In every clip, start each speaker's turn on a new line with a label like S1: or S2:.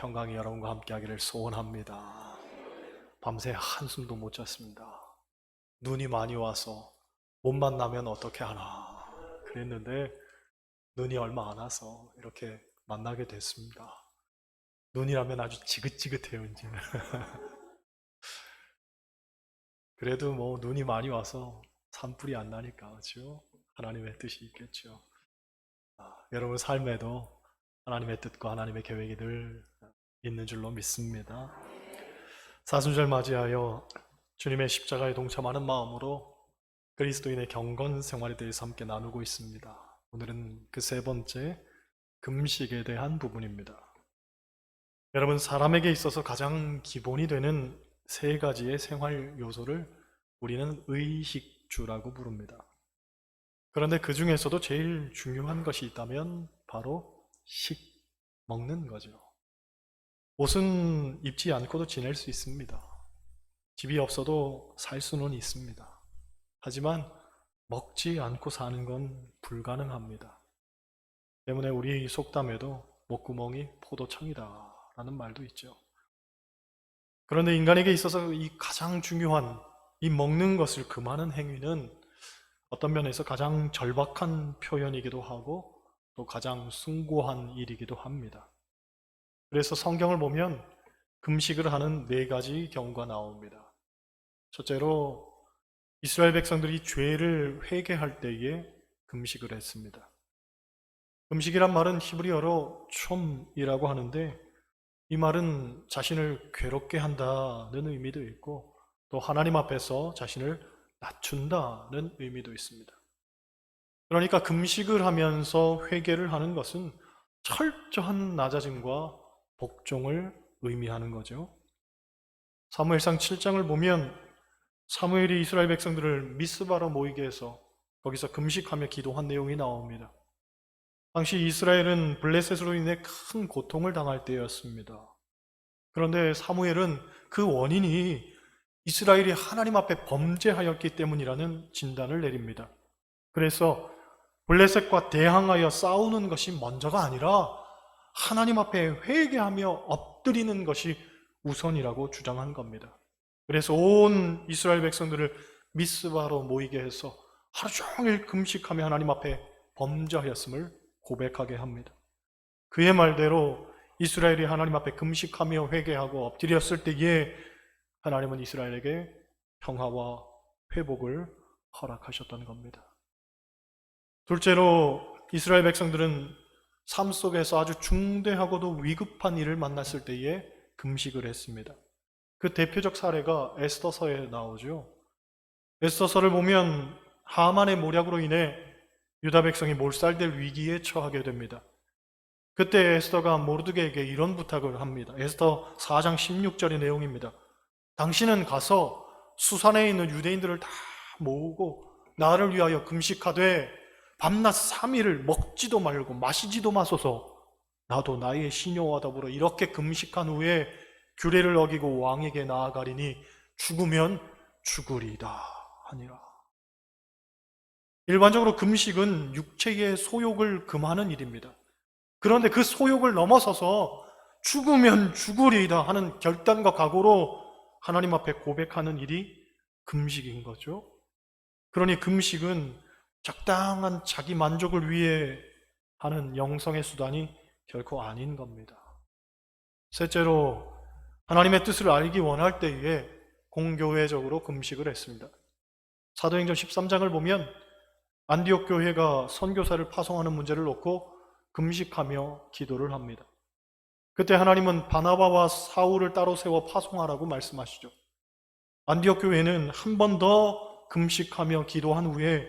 S1: 평강이 여러분과 함께하기를 소원합니다. 밤새 한숨도 못 잤습니다. 눈이 많이 와서 몸만 나면 어떻게 하나 그랬는데 눈이 얼마 안 와서 이렇게 만나게 됐습니다. 눈이라면 아주 지긋지긋해요 이제. 그래도 뭐 눈이 많이 와서 산불이 안 나니까 그렇죠? 하나님의 뜻이 있겠죠. 아, 여러분 삶에도 하나님의 뜻과 하나님의 계획이 늘 있는 줄로 믿습니다. 사순절 맞이하여 주님의 십자가에 동참하는 마음으로 그리스도인의 경건 생활에 대해서 함께 나누고 있습니다. 오늘은 그 세 번째 금식에 대한 부분입니다. 여러분 사람에게 있어서 가장 기본이 되는 세 가지의 생활 요소를 우리는 의식주라고 부릅니다. 그런데 그 중에서도 제일 중요한 것이 있다면 바로 식, 먹는 거죠. 옷은 입지 않고도 지낼 수 있습니다. 집이 없어도 살 수는 있습니다. 하지만 먹지 않고 사는 건 불가능합니다. 때문에 우리 속담에도 목구멍이 포도청이다 라는 말도 있죠. 그런데 인간에게 있어서 이 가장 중요한 이 먹는 것을 금하는 행위는 어떤 면에서 가장 절박한 표현이기도 하고 또 가장 숭고한 일이기도 합니다. 그래서 성경을 보면 금식을 하는 네 가지 경우가 나옵니다. 첫째로 이스라엘 백성들이 죄를 회개할 때에 금식을 했습니다. 금식이란 말은 히브리어로 촘이라고 하는데 이 말은 자신을 괴롭게 한다는 의미도 있고 또 하나님 앞에서 자신을 낮춘다는 의미도 있습니다. 그러니까 금식을 하면서 회개를 하는 것은 철저한 낮아짐과 복종을 의미하는 거죠. 사무엘상 7장을 보면 사무엘이 이스라엘 백성들을 미스바로 모이게 해서 거기서 금식하며 기도한 내용이 나옵니다. 당시 이스라엘은 블레셋으로 인해 큰 고통을 당할 때였습니다. 그런데 사무엘은 그 원인이 이스라엘이 하나님 앞에 범죄하였기 때문이라는 진단을 내립니다. 그래서 블레셋과 대항하여 싸우는 것이 먼저가 아니라 하나님 앞에 회개하며 엎드리는 것이 우선이라고 주장한 겁니다. 그래서 온 이스라엘 백성들을 미스바로 모이게 해서 하루 종일 금식하며 하나님 앞에 범죄하였음을 고백하게 합니다. 그의 말대로 이스라엘이 하나님 앞에 금식하며 회개하고 엎드렸을 때에 하나님은 이스라엘에게 평화와 회복을 허락하셨던 겁니다. 둘째로 이스라엘 백성들은 삶 속에서 아주 중대하고도 위급한 일을 만났을 때에 금식을 했습니다. 그 대표적 사례가 에스더서에 나오죠. 에스더서를 보면 하만의 모략으로 인해 유다 백성이 몰살될 위기에 처하게 됩니다. 그때 에스더가 모르드게에게 이런 부탁을 합니다. 에스더 4장 16절의 내용입니다. 당신은 가서 수산에 있는 유대인들을 다 모으고 나를 위하여 금식하되 밤낮 3일을 먹지도 말고 마시지도 마소서 나도 나의 시녀와 더불어 이렇게 금식한 후에 규례를 어기고 왕에게 나아가리니 죽으면 죽으리다 하니라. 일반적으로 금식은 육체의 소욕을 금하는 일입니다. 그런데 그 소욕을 넘어서서 죽으면 죽으리다 하는 결단과 각오로 하나님 앞에 고백하는 일이 금식인 거죠. 그러니 금식은 적당한 자기 만족을 위해 하는 영성의 수단이 결코 아닌 겁니다. 셋째로 하나님의 뜻을 알기 원할 때에 공교회적으로 금식을 했습니다. 사도행전 13장을 보면 안디옥 교회가 선교사를 파송하는 문제를 놓고 금식하며 기도를 합니다. 그때 하나님은 바나바와 사울을 따로 세워 파송하라고 말씀하시죠. 안디옥 교회는 한 번 더 금식하며 기도한 후에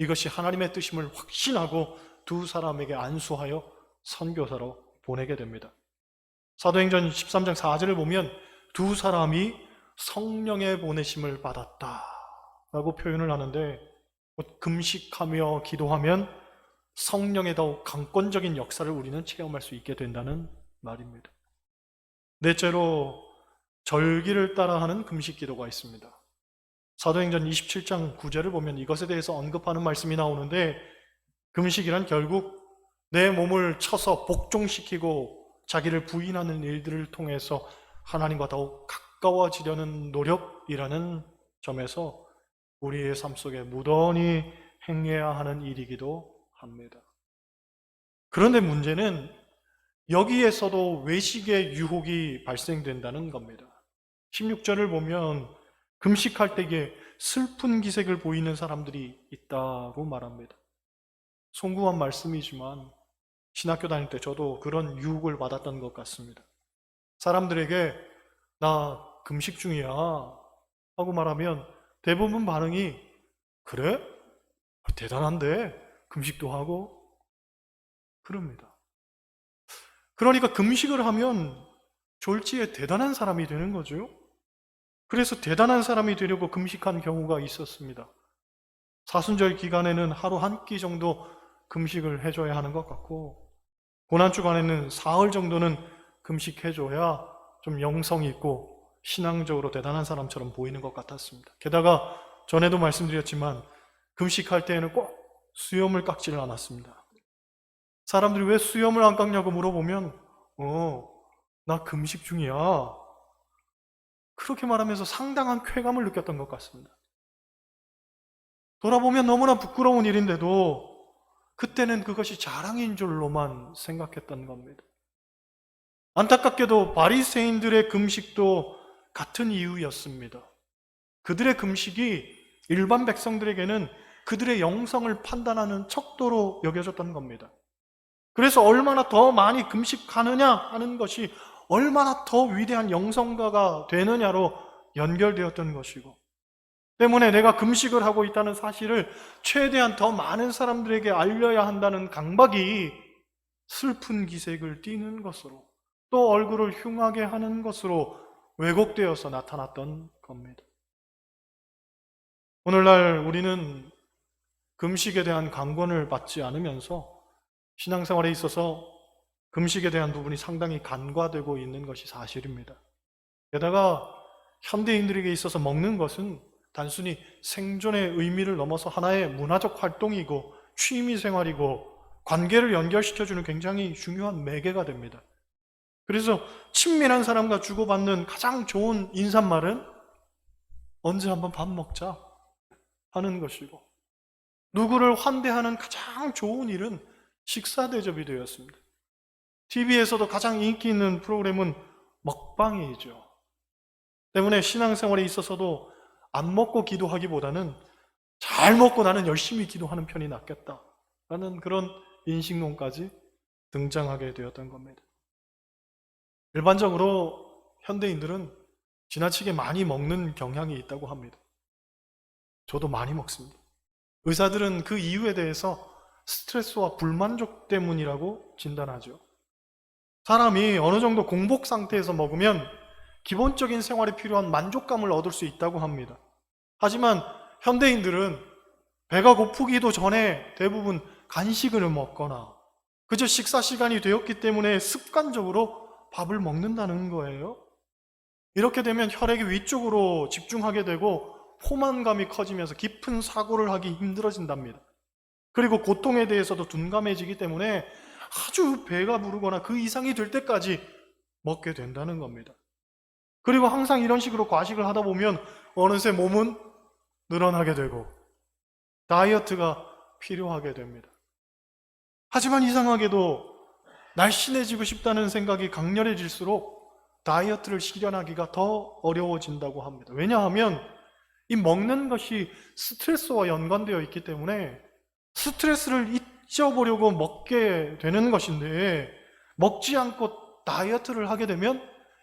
S1: 이것이 하나님의 뜻임을 확신하고 두 사람에게 안수하여 선교사로 보내게 됩니다. 사도행전 13장 4절을 보면 두 사람이 성령의 보내심을 받았다 라고 표현을 하는데 금식하며 기도하면 성령의 더욱 강권적인 역사를 우리는 체험할 수 있게 된다는 말입니다. 넷째로 절기를 따라하는 금식 기도가 있습니다. 사도행전 27장 9절을 보면 이것에 대해서 언급하는 말씀이 나오는데 금식이란 결국 내 몸을 쳐서 복종시키고 자기를 부인하는 일들을 통해서 하나님과 더욱 가까워지려는 노력이라는 점에서 우리의 삶 속에 무던히 행해야 하는 일이기도 합니다. 그런데 문제는 여기에서도 외식의 유혹이 발생된다는 겁니다. 16절을 보면 금식할 때에 슬픈 기색을 보이는 사람들이 있다고 말합니다. 송구한 말씀이지만 신학교 다닐 때 저도 그런 유혹을 받았던 것 같습니다. 사람들에게 나 금식 중이야 하고 말하면 대부분 반응이 그래? 대단한데 금식도 하고 그럽니다. 그러니까 금식을 하면 졸지에 대단한 사람이 되는 거죠. 그래서 대단한 사람이 되려고 금식한 경우가 있었습니다. 사순절 기간에는 하루 한 끼 정도 금식을 해줘야 하는 것 같고, 고난 주간에는 사흘 정도는 금식해줘야 좀 영성이 있고 신앙적으로 대단한 사람처럼 보이는 것 같았습니다. 게다가 전에도 말씀드렸지만 금식할 때에는 꼭 수염을 깎지를 않았습니다. 사람들이 왜 수염을 안 깎냐고 물어보면, 어, 나 금식 중이야. 그렇게 말하면서 상당한 쾌감을 느꼈던 것 같습니다. 돌아보면 너무나 부끄러운 일인데도 그때는 그것이 자랑인 줄로만 생각했던 겁니다. 안타깝게도 바리새인들의 금식도 같은 이유였습니다. 그들의 금식이 일반 백성들에게는 그들의 영성을 판단하는 척도로 여겨졌던 겁니다. 그래서 얼마나 더 많이 금식하느냐 하는 것이 얼마나 더 위대한 영성가가 되느냐로 연결되었던 것이고, 때문에 내가 금식을 하고 있다는 사실을 최대한 더 많은 사람들에게 알려야 한다는 강박이 슬픈 기색을 띠는 것으로 또 얼굴을 흉하게 하는 것으로 왜곡되어서 나타났던 겁니다. 오늘날 우리는 금식에 대한 강권을 받지 않으면서 신앙생활에 있어서 금식에 대한 부분이 상당히 간과되고 있는 것이 사실입니다. 게다가 현대인들에게 있어서 먹는 것은 단순히 생존의 의미를 넘어서 하나의 문화적 활동이고 취미 생활이고 관계를 연결시켜주는 굉장히 중요한 매개가 됩니다. 그래서 친밀한 사람과 주고받는 가장 좋은 인사말은 언제 한번 밥 먹자 하는 것이고 누구를 환대하는 가장 좋은 일은 식사 대접이 되었습니다. TV에서도 가장 인기 있는 프로그램은 먹방이죠. 때문에 신앙생활에 있어서도 안 먹고 기도하기보다는 잘 먹고 나는 열심히 기도하는 편이 낫겠다 라는 그런 인식론까지 등장하게 되었던 겁니다. 일반적으로 현대인들은 지나치게 많이 먹는 경향이 있다고 합니다. 저도 많이 먹습니다. 의사들은 그 이유에 대해서 스트레스와 불만족 때문이라고 진단하죠. 사람이 어느 정도 공복 상태에서 먹으면 기본적인 생활에 필요한 만족감을 얻을 수 있다고 합니다. 하지만 현대인들은 배가 고프기도 전에 대부분 간식을 먹거나 그저 식사 시간이 되었기 때문에 습관적으로 밥을 먹는다는 거예요. 이렇게 되면 혈액이 위쪽으로 집중하게 되고 포만감이 커지면서 깊은 사고를 하기 힘들어진답니다. 그리고 고통에 대해서도 둔감해지기 때문에 아주 배가 부르거나 그 이상이 될 때까지 먹게 된다는 겁니다. 그리고 항상 이런 식으로 과식을 하다 보면 어느새 몸은 늘어나게 되고 다이어트가 필요하게 됩니다. 하지만 이상하게도 날씬해지고 싶다는 생각이 강렬해질수록 다이어트를 실현하기가 더 어려워진다고 합니다. 왜냐하면 이 먹는 것이 스트레스와 연관되어 있기 때문에 스트레스를 잊어보려고 먹게 되는 것인데 먹지 않고 다이어트를 하게 되면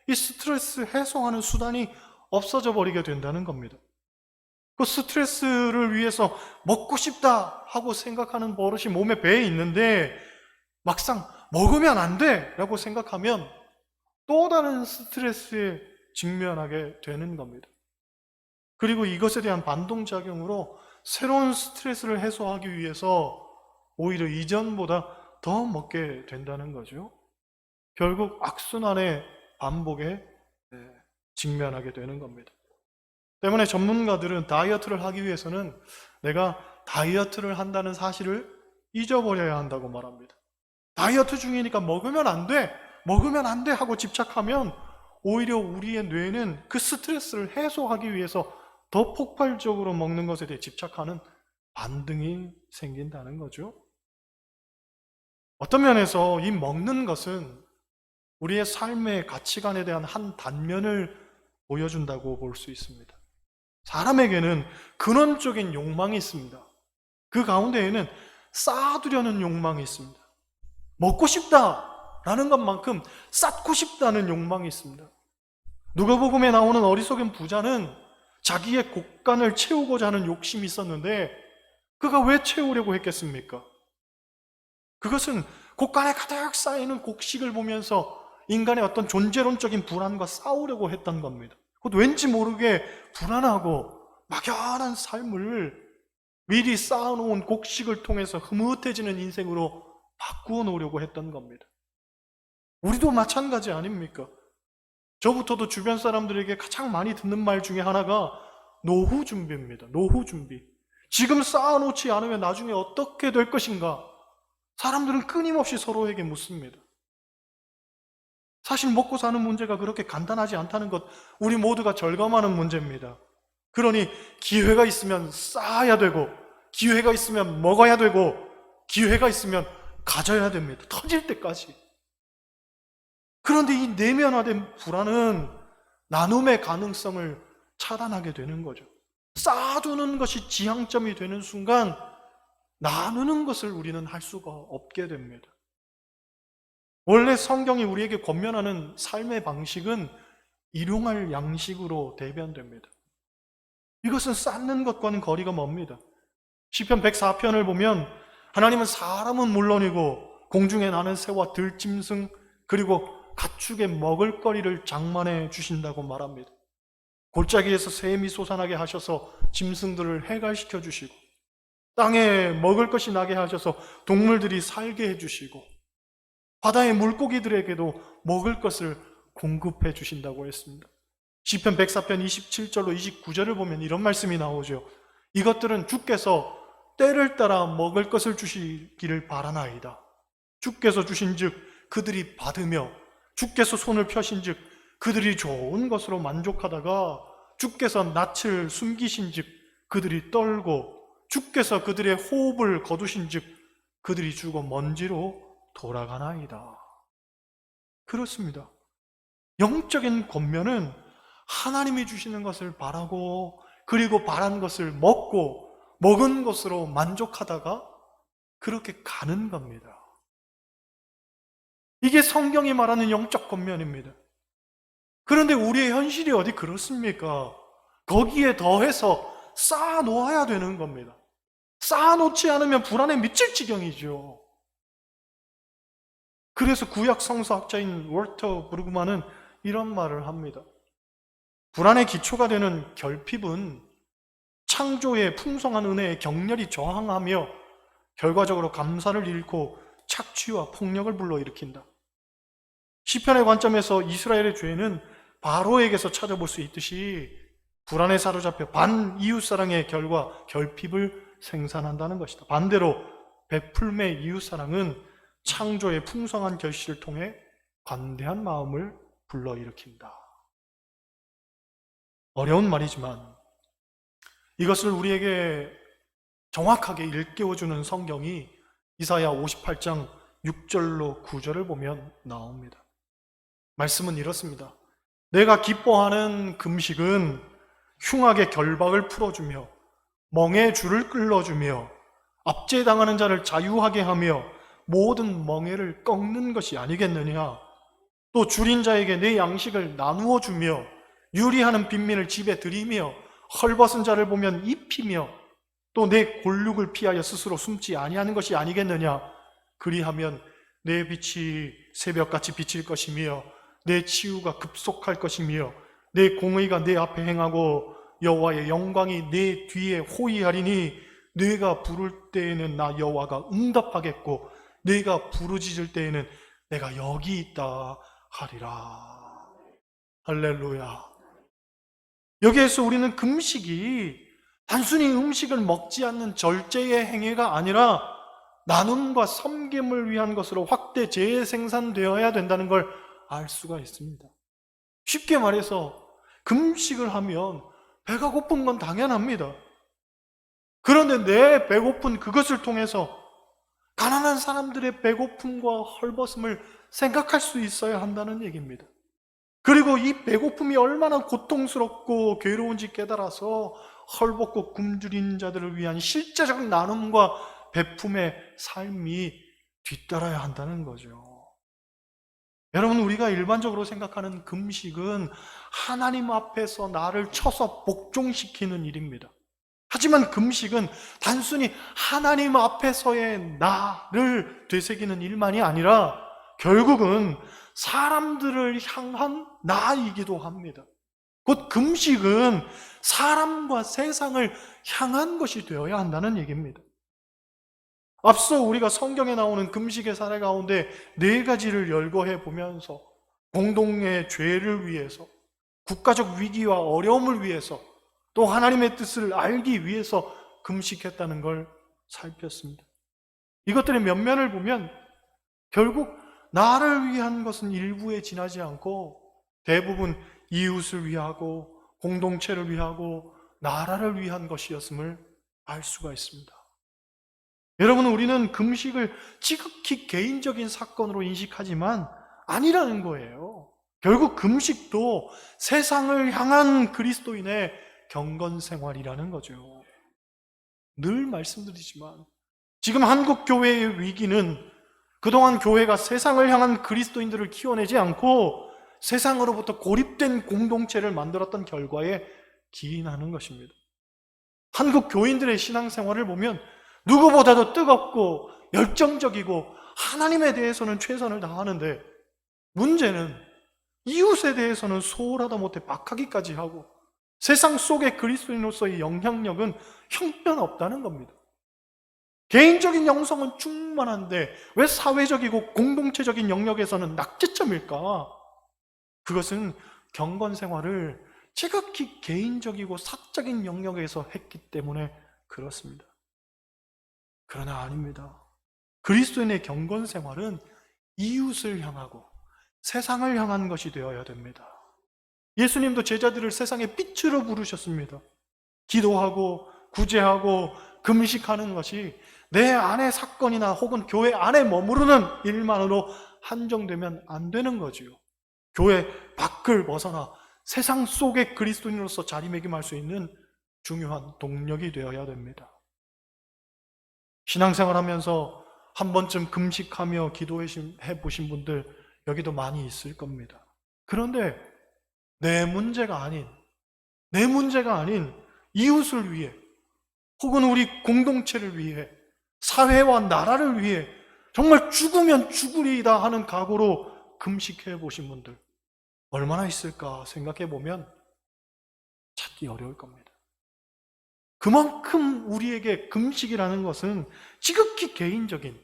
S1: 이 스트레스 해소하는 수단이 없어져 버리게 된다는 겁니다. 그 스트레스를 위해서 먹고 싶다 하고 생각하는 버릇이 몸에 배에 있는데 막상 먹으면 안 돼! 라고 생각하면 또 다른 스트레스에 직면하게 되는 겁니다. 그리고 이것에 대한 반동작용으로 새로운 스트레스를 해소하기 위해서 오히려 이전보다 더 먹게 된다는 거죠. 결국 악순환의 반복에 직면하게 되는 겁니다. 때문에 전문가들은 다이어트를 하기 위해서는 내가 다이어트를 한다는 사실을 잊어버려야 한다고 말합니다. 다이어트 중이니까 먹으면 안 돼! 먹으면 안 돼 하고 집착하면 오히려 우리의 뇌는 그 스트레스를 해소하기 위해서 더 폭발적으로 먹는 것에 대해 집착하는 반등이 생긴다는 거죠. 어떤 면에서 이 먹는 것은 우리의 삶의 가치관에 대한 한 단면을 보여준다고 볼 수 있습니다. 사람에게는 근원적인 욕망이 있습니다. 그 가운데에는 쌓아두려는 욕망이 있습니다. 먹고 싶다라는 것만큼 쌓고 싶다는 욕망이 있습니다. 누가복음에 나오는 어리석은 부자는 자기의 곡간을 채우고자 하는 욕심이 있었는데 그가 왜 채우려고 했겠습니까? 그것은 곡간에 가득 쌓이는 곡식을 보면서 인간의 어떤 존재론적인 불안과 싸우려고 했던 겁니다. 곧 왠지 모르게 불안하고 막연한 삶을 미리 쌓아놓은 곡식을 통해서 흐뭇해지는 인생으로 바꾸어 놓으려고 했던 겁니다. 우리도 마찬가지 아닙니까? 저부터도 주변 사람들에게 가장 많이 듣는 말 중에 하나가 노후 준비입니다. 노후 준비. 지금 쌓아놓지 않으면 나중에 어떻게 될 것인가? 사람들은 끊임없이 서로에게 묻습니다. 사실 먹고 사는 문제가 그렇게 간단하지 않다는 것 우리 모두가 절감하는 문제입니다. 그러니 기회가 있으면 쌓아야 되고 기회가 있으면 먹어야 되고 기회가 있으면 가져야 됩니다. 터질 때까지. 그런데 이 내면화된 불안은 나눔의 가능성을 차단하게 되는 거죠. 쌓아두는 것이 지향점이 되는 순간 나누는 것을 우리는 할 수가 없게 됩니다. 원래 성경이 우리에게 권면하는 삶의 방식은 일용할 양식으로 대변됩니다. 이것은 쌓는 것과는 거리가 멉니다. 시편 104편을 보면 하나님은 사람은 물론이고 공중에 나는 새와 들짐승 그리고 가축의 먹을 거리를 장만해 주신다고 말합니다. 골짜기에서 샘이 솟아나게 하셔서 짐승들을 해갈시켜 주시고 땅에 먹을 것이 나게 하셔서 동물들이 살게 해 주시고 바다의 물고기들에게도 먹을 것을 공급해 주신다고 했습니다. 시편 104편 27절로 29절을 보면 이런 말씀이 나오죠. 이것들은 주께서 때를 따라 먹을 것을 주시기를 바라나이다. 주께서 주신즉 그들이 받으며 주께서 손을 펴신즉 그들이 좋은 것으로 만족하다가 주께서 낯을 숨기신즉 그들이 떨고 주께서 그들의 호흡을 거두신즉 그들이 죽어 먼지로 돌아가나이다. 그렇습니다. 영적인 권면은 하나님이 주시는 것을 바라고 그리고 바란 것을 먹고 먹은 것으로 만족하다가 그렇게 가는 겁니다. 이게 성경이 말하는 영적 권면입니다. 그런데 우리의 현실이 어디 그렇습니까? 거기에 더해서 쌓아 놓아야 되는 겁니다. 쌓아 놓지 않으면 불안에 미칠 지경이죠. 그래서 구약 성서학자인 월터 브루그만은 이런 말을 합니다. 불안의 기초가 되는 결핍은 창조의 풍성한 은혜에 격렬히 저항하며 결과적으로 감사를 잃고 착취와 폭력을 불러일으킨다. 시편의 관점에서 이스라엘의 죄는 바로에게서 찾아볼 수 있듯이 불안에 사로잡혀 반 이웃 사랑의 결과 결핍을 생산한다는 것이다. 반대로 베풀매 이웃 사랑은 창조의 풍성한 결실을 통해 관대한 마음을 불러일으킨다. 어려운 말이지만 이것을 우리에게 정확하게 일깨워주는 성경이 이사야 58장 6절로 9절을 보면 나옵니다. 말씀은 이렇습니다. 내가 기뻐하는 금식은 흉악의 결박을 풀어주며 멍에 줄을 끌어주며 압제당하는 자를 자유하게 하며 모든 멍에를 꺾는 것이 아니겠느냐. 또 줄인 자에게 내 양식을 나누어 주며 유리하는 빈민을 집에 들이며 헐벗은 자를 보면 입히며 또 내 골육을 피하여 스스로 숨지 아니하는 것이 아니겠느냐. 그리하면 내 빛이 새벽같이 비칠 것이며 내 치유가 급속할 것이며 내 공의가 내 앞에 행하고 여호와의 영광이 내 뒤에 호위하리니 네가 부를 때에는 나 여호와가 응답하겠고 네가 부르짖을 때에는 내가 여기 있다 하리라. 할렐루야. 여기에서 우리는 금식이 단순히 음식을 먹지 않는 절제의 행위가 아니라 나눔과 섬김을 위한 것으로 확대 재생산되어야 된다는 걸 알 수가 있습니다. 쉽게 말해서 금식을 하면 배가 고픈 건 당연합니다. 그런데 내 배고픈 그것을 통해서 가난한 사람들의 배고픔과 헐벗음을 생각할 수 있어야 한다는 얘기입니다. 그리고 이 배고픔이 얼마나 고통스럽고 괴로운지 깨달아서 헐벗고 굶주린 자들을 위한 실제적 나눔과 베품의 삶이 뒤따라야 한다는 거죠. 여러분, 우리가 일반적으로 생각하는 금식은 하나님 앞에서 나를 쳐서 복종시키는 일입니다. 하지만 금식은 단순히 하나님 앞에서의 나를 되새기는 일만이 아니라 결국은 사람들을 향한 나이기도 합니다. 곧 금식은 사람과 세상을 향한 것이 되어야 한다는 얘기입니다. 앞서 우리가 성경에 나오는 금식의 사례 가운데 네 가지를 열거해 보면서 공동의 죄를 위해서, 국가적 위기와 어려움을 위해서, 또 하나님의 뜻을 알기 위해서 금식했다는 걸 살폈습니다. 이것들의 면면을 보면 결국 나를 위한 것은 일부에 지나지 않고 대부분 이웃을 위하고 공동체를 위하고 나라를 위한 것이었음을 알 수가 있습니다. 여러분, 우리는 금식을 지극히 개인적인 사건으로 인식하지만 아니라는 거예요. 결국 금식도 세상을 향한 그리스도인의 경건 생활이라는 거죠. 늘 말씀드리지만 지금 한국 교회의 위기는 그동안 교회가 세상을 향한 그리스도인들을 키워내지 않고 세상으로부터 고립된 공동체를 만들었던 결과에 기인하는 것입니다. 한국 교인들의 신앙생활을 보면 누구보다도 뜨겁고 열정적이고 하나님에 대해서는 최선을 다하는데 문제는 이웃에 대해서는 소홀하다 못해 박하기까지 하고 세상 속의 그리스도인으로서의 영향력은 형편없다는 겁니다. 개인적인 영성은 충만한데 왜 사회적이고 공동체적인 영역에서는 낙제점일까? 그것은 경건 생활을 지극히 개인적이고 사적인 영역에서 했기 때문에 그렇습니다. 그러나 아닙니다. 그리스도인의 경건 생활은 이웃을 향하고 세상을 향한 것이 되어야 됩니다. 예수님도 제자들을 세상의 빛으로 부르셨습니다. 기도하고 구제하고 금식하는 것이 내 안의 사건이나 혹은 교회 안에 머무르는 일만으로 한정되면 안 되는 거지요. 교회 밖을 벗어나 세상 속의 그리스도인으로서 자리매김할 수 있는 중요한 동력이 되어야 됩니다. 신앙생활 하면서 한 번쯤 금식하며 기도해 보신 분들 여기도 많이 있을 겁니다. 그런데 내 문제가 아닌, 내 문제가 아닌 이웃을 위해, 혹은 우리 공동체를 위해, 사회와 나라를 위해 정말 죽으면 죽으리이다 하는 각오로 금식해 보신 분들 얼마나 있을까 생각해 보면 찾기 어려울 겁니다. 그만큼 우리에게 금식이라는 것은 지극히 개인적인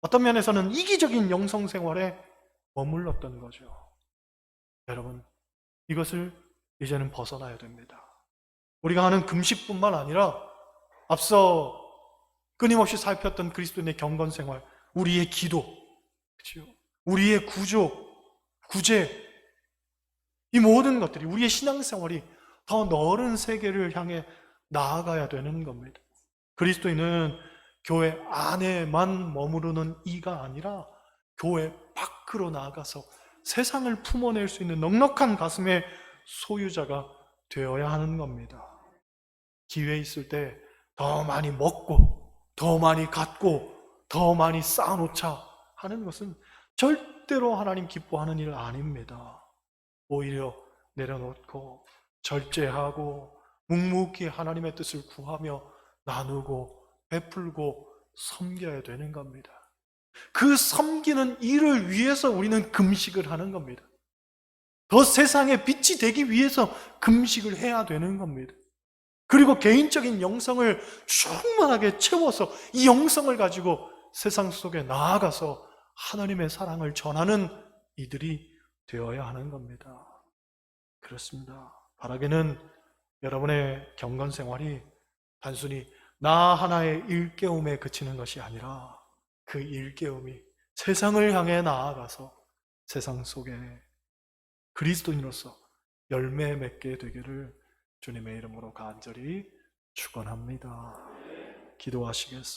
S1: 어떤 면에서는 이기적인 영성 생활에 머물렀던 거죠. 여러분, 이것을 이제는 벗어나야 됩니다. 우리가 하는 금식뿐만 아니라 앞서 끊임없이 살폈던 그리스도인의 경건 생활, 우리의 기도, 그렇죠? 우리의 구조, 구제, 이 모든 것들이 우리의 신앙생활이 더 넓은 세계를 향해 나아가야 되는 겁니다. 그리스도인은 교회 안에만 머무르는 이가 아니라 교회 밖으로 나아가서 세상을 품어낼 수 있는 넉넉한 가슴의 소유자가 되어야 하는 겁니다. 기회 있을 때 더 많이 먹고, 더 많이 갖고, 더 많이 쌓아놓자 하는 것은 절대로 하나님 기뻐하는 일 아닙니다. 오히려 내려놓고, 절제하고, 묵묵히 하나님의 뜻을 구하며 나누고, 베풀고, 섬겨야 되는 겁니다. 그 섬기는 일을 위해서 우리는 금식을 하는 겁니다. 더 세상에 빛이 되기 위해서 금식을 해야 되는 겁니다. 그리고 개인적인 영성을 충만하게 채워서 이 영성을 가지고 세상 속에 나아가서 하나님의 사랑을 전하는 이들이 되어야 하는 겁니다. 그렇습니다. 바라기는 여러분의 경건 생활이 단순히 나 하나의 일깨움에 그치는 것이 아니라 그 일깨움이 세상을 향해 나아가서 세상 속에 그리스도인으로서 열매 맺게 되기를 주님의 이름으로 간절히 축원합니다. 기도하시겠습니다.